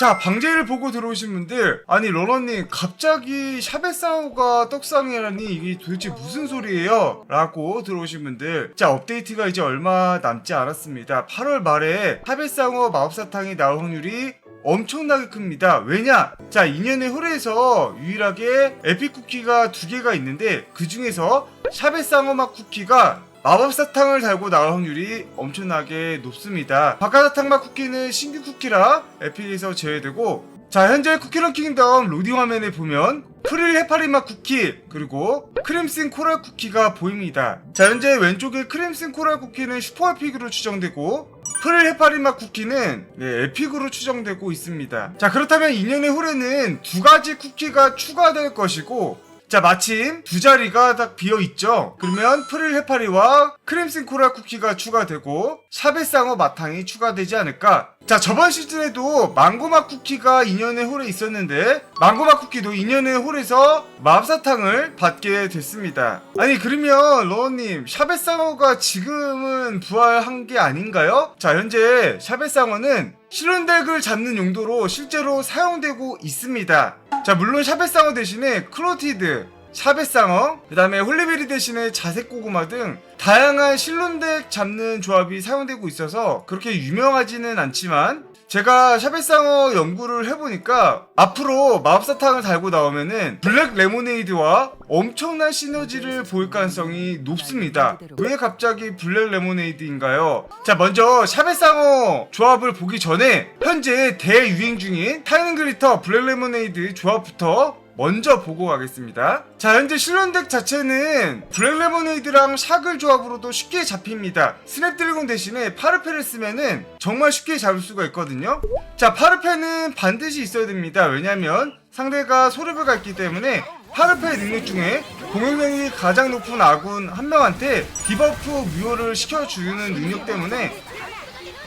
자 방제를 보고 들어오신 분들 아니 러너님 갑자기 샤베사오가 떡상이라니 이게 도대체 무슨 소리예요? 라고 들어오신 분들 자 업데이트가 이제 얼마 남지 않았습니다 8월 말에 샤베사오 마법사탕이 나올 확률이 엄청나게 큽니다. 왜냐? 자, 2년의 홀에서 유일하게 에픽 쿠키가 두 개가 있는데 그 중에서 샤베 쌍어맛 쿠키가 마법사탕을 달고 나올 확률이 엄청나게 높습니다. 바카사탕 맛 쿠키는 신규 쿠키라 에픽에서 제외되고 자 현재 쿠키런 킹덤 로딩 화면에 보면 프릴 해파리 맛 쿠키 그리고 크림슨 코랄 쿠키가 보입니다. 자 현재 왼쪽에 크림슨 코랄 쿠키는 슈퍼 에픽으로 추정되고 프릴 해파리 맛 쿠키는 네, 에픽으로 추정되고 있습니다. 자 그렇다면 2년의 홀에는 두 가지 쿠키가 추가될 것이고 자 마침 두 자리가 딱 비어 있죠. 그러면 프릴 해파리와 크림슨 코랄 쿠키가 추가되고 샤베상어 마탕이 추가되지 않을까. 자 저번 시즌에도 망고맛 쿠키가 2년의 홀에 있었는데 망고맛 쿠키도 2년의 홀에서 마법사탕을 받게 됐습니다. 아니 그러면 러어님 샤베상어가 지금은 부활한 게 아닌가요? 자 현재 샤베상어는 실온덱을 잡는 용도로 실제로 사용되고 있습니다. 자 물론 샤베상어 대신에 클로티드 샤베상어, 그 다음에 홀리베리 대신에 자색고구마 등 다양한 실론덱 잡는 조합이 사용되고 있어서 그렇게 유명하지는 않지만 제가 샤베상어 연구를 해보니까 앞으로 마법사탕을 달고 나오면은 블랙 레모네이드와 엄청난 시너지를 보일 가능성이 높습니다. 왜 갑자기 블랙 레모네이드인가요? 자 먼저 샤베상어 조합을 보기 전에 현재 대유행 중인 타이는 그리터 블랙 레모네이드 조합부터 먼저 보고 가겠습니다. 자, 현재 실론덱 자체는 블랙 레모네이드랑 샤글 조합으로도 쉽게 잡힙니다. 스냅드래곤 대신에 파르페를 쓰면은 정말 쉽게 잡을 수가 있거든요. 자, 파르페는 반드시 있어야 됩니다. 왜냐면 상대가 소르베가 있기 때문에 파르페의 능력 중에 공격력이 가장 높은 아군 한 명한테 디버프 무효를 시켜주는 능력 때문에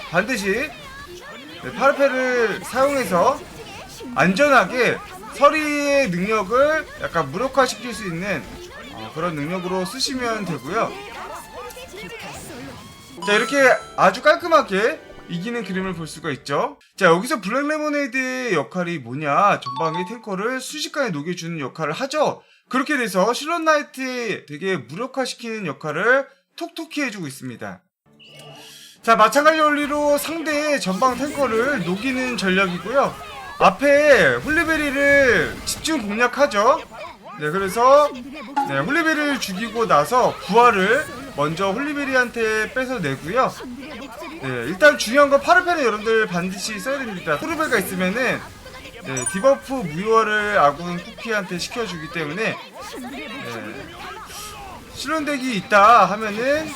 반드시 네, 파르페를 사용해서 안전하게 서리의 능력을 약간 무력화시킬 수 있는 어, 그런 능력으로 쓰시면 되고요. 자 이렇게 아주 깔끔하게 이기는 그림을 볼 수가 있죠. 자 여기서 블랙 레모네이드의 역할이 뭐냐? 전방의 탱커를 순식간에 녹여주는 역할을 하죠. 그렇게 돼서 실론 나이트에 되게 무력화시키는 역할을 톡톡히 해주고 있습니다. 자 마찬가지 원리로 상대의 전방 탱커를 녹이는 전략이고요. 앞에 홀리베리를 집중 공략하죠. 네, 그래서 네, 홀리베리를 죽이고 나서 부활을 먼저 홀리베리한테 뺏어내고요. 네, 일단 중요한 건 파르페는 여러분들 반드시 써야 됩니다. 토르베가 있으면은 네, 디버프 무효화를 아군 쿠키한테 시켜주기 때문에 네, 실론덱이 있다 하면은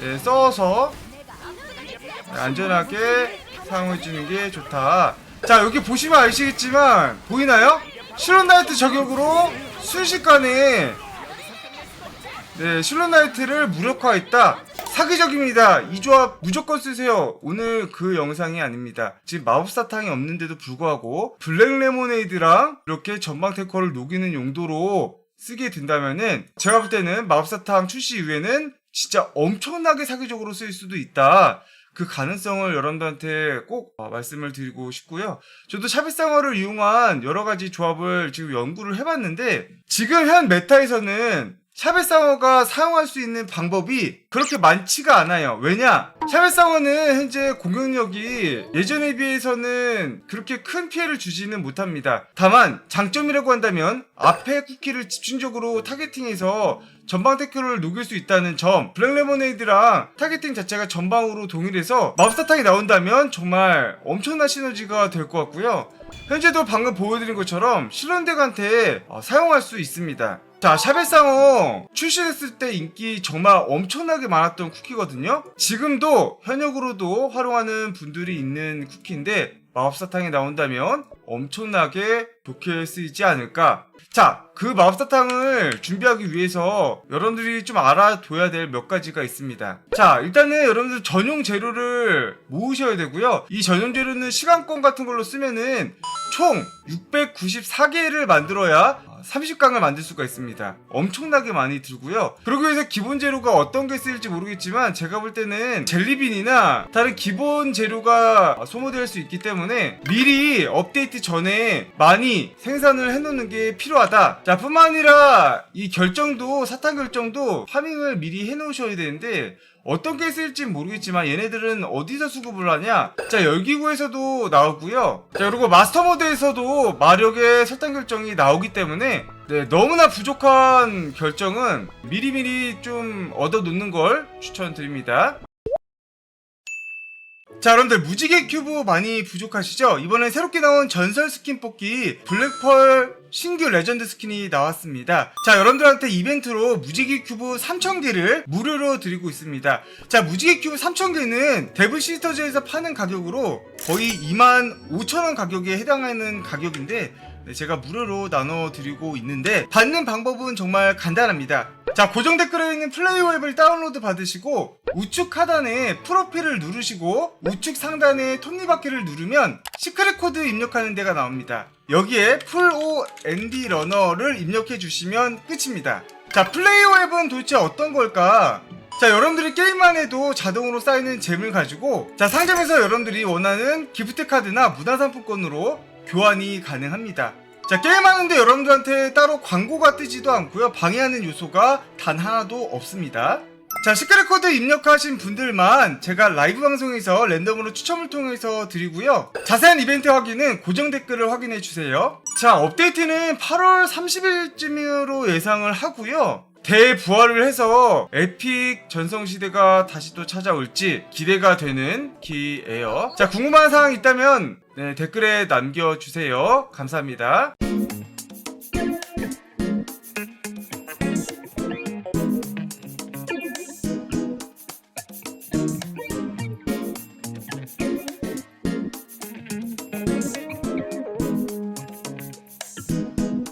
네, 써서 네, 안전하게 사용해주는 게 좋다. 자 여기 보시면 아시겠지만 보이나요? 실론 나이트 저격으로 순식간에 네 실론 나이트를 무력화했다. 사기적입니다. 이 조합 무조건 쓰세요. 오늘 그 영상이 아닙니다. 지금 마법사탕이 없는데도 불구하고 블랙 레모네이드랑 이렇게 전방 테커를 녹이는 용도로 쓰게 된다면은 제가 볼 때는 마법사탕 출시 이후에는 진짜 엄청나게 사기적으로 쓸 수도 있다 그 가능성을 여러분들한테 꼭 어, 말씀을 드리고 싶고요. 저도 샤비상어를 이용한 여러 가지 조합을 지금 연구를 해봤는데 지금 현 메타에서는 샤베상어가 사용할 수 있는 방법이 그렇게 많지가 않아요. 왜냐? 샤베상어는 현재 공격력이 예전에 비해서는 그렇게 큰 피해를 주지는 못합니다. 다만 장점이라고 한다면 앞에 쿠키를 집중적으로 타겟팅해서 전방 태클을 녹일 수 있다는 점 블랙 레모네이드랑 타겟팅 자체가 전방으로 동일해서 마법사탕이 나온다면 정말 엄청난 시너지가 될 것 같고요. 현재도 방금 보여드린 것처럼 실론덱한테 어, 사용할 수 있습니다. 자, 샤베상어 출시했을 때 인기 정말 엄청나게 많았던 쿠키거든요. 지금도 현역으로도 활용하는 분들이 있는 쿠키인데 마법사탕이 나온다면 엄청나게 좋게 쓰이지 않을까. 자, 그 마법사탕을 준비하기 위해서 여러분들이 좀 알아둬야 될 몇 가지가 있습니다. 자, 일단은 여러분들 전용 재료를 모으셔야 되고요. 이 전용 재료는 시간권 같은 걸로 쓰면은 총 694개를 만들어야 30강을 만들 수가 있습니다. 엄청나게 많이 들고요. 그러기 위해서 기본 재료가 어떤 게 쓰일지 모르겠지만 제가 볼 때는 젤리빈이나 다른 기본 재료가 소모될 수 있기 때문에 미리 업데이트 전에 많이 생산을 해놓는 게 필요하다. 자, 뿐만 아니라 이 결정도 사탕 결정도 파밍을 미리 해놓으셔야 되는데 어떤 게 쓸지 모르겠지만 얘네들은 어디서 수급을 하냐? 자 열기구에서도 나오고요. 자 그리고 마스터 모드에서도 마력의 설정 결정이 나오기 때문에 네, 너무나 부족한 결정은 미리미리 좀 얻어 놓는 걸 추천드립니다. 자 여러분들 무지개 큐브 많이 부족하시죠? 이번에 새롭게 나온 전설 스킨 뽑기 블랙펄 신규 레전드 스킨이 나왔습니다. 자 여러분들한테 이벤트로 무지개 큐브 3000개를 무료로 드리고 있습니다. 자 무지개 큐브 3000개는 데블 시스터즈에서 파는 가격으로 거의 2만 5천원 가격에 해당하는 가격인데 네, 제가 무료로 나눠드리고 있는데 받는 방법은 정말 간단합니다. 자 고정 댓글에 있는 플레이어 앱을 다운로드 받으시고 우측 하단에 프로필을 누르시고 우측 상단에 톱니바퀴를 누르면 시크릿 코드 입력하는 데가 나옵니다. 여기에 풀오 ND 러너를 입력해 주시면 끝입니다. 자 플레이어 앱은 도대체 어떤 걸까? 자 여러분들이 게임만 해도 자동으로 쌓이는 잼을 가지고 자 상점에서 여러분들이 원하는 기프트 카드나 문화상품권으로 교환이 가능합니다. 자 게임하는데 여러분들한테 따로 광고가 뜨지도 않고요. 방해하는 요소가 단 하나도 없습니다. 자 시크릿 코드 입력하신 분들만 제가 라이브 방송에서 랜덤으로 추첨을 통해서 드리고요. 자세한 이벤트 확인은 고정 댓글을 확인해 주세요. 자 업데이트는 8월 30일쯤으로 예상을 하고요. 대부활을 해서 에픽 전성시대가 다시 또 찾아올지 기대가 되는 기예요. 자 궁금한 사항 있다면 네, 댓글에 남겨주세요. 감사합니다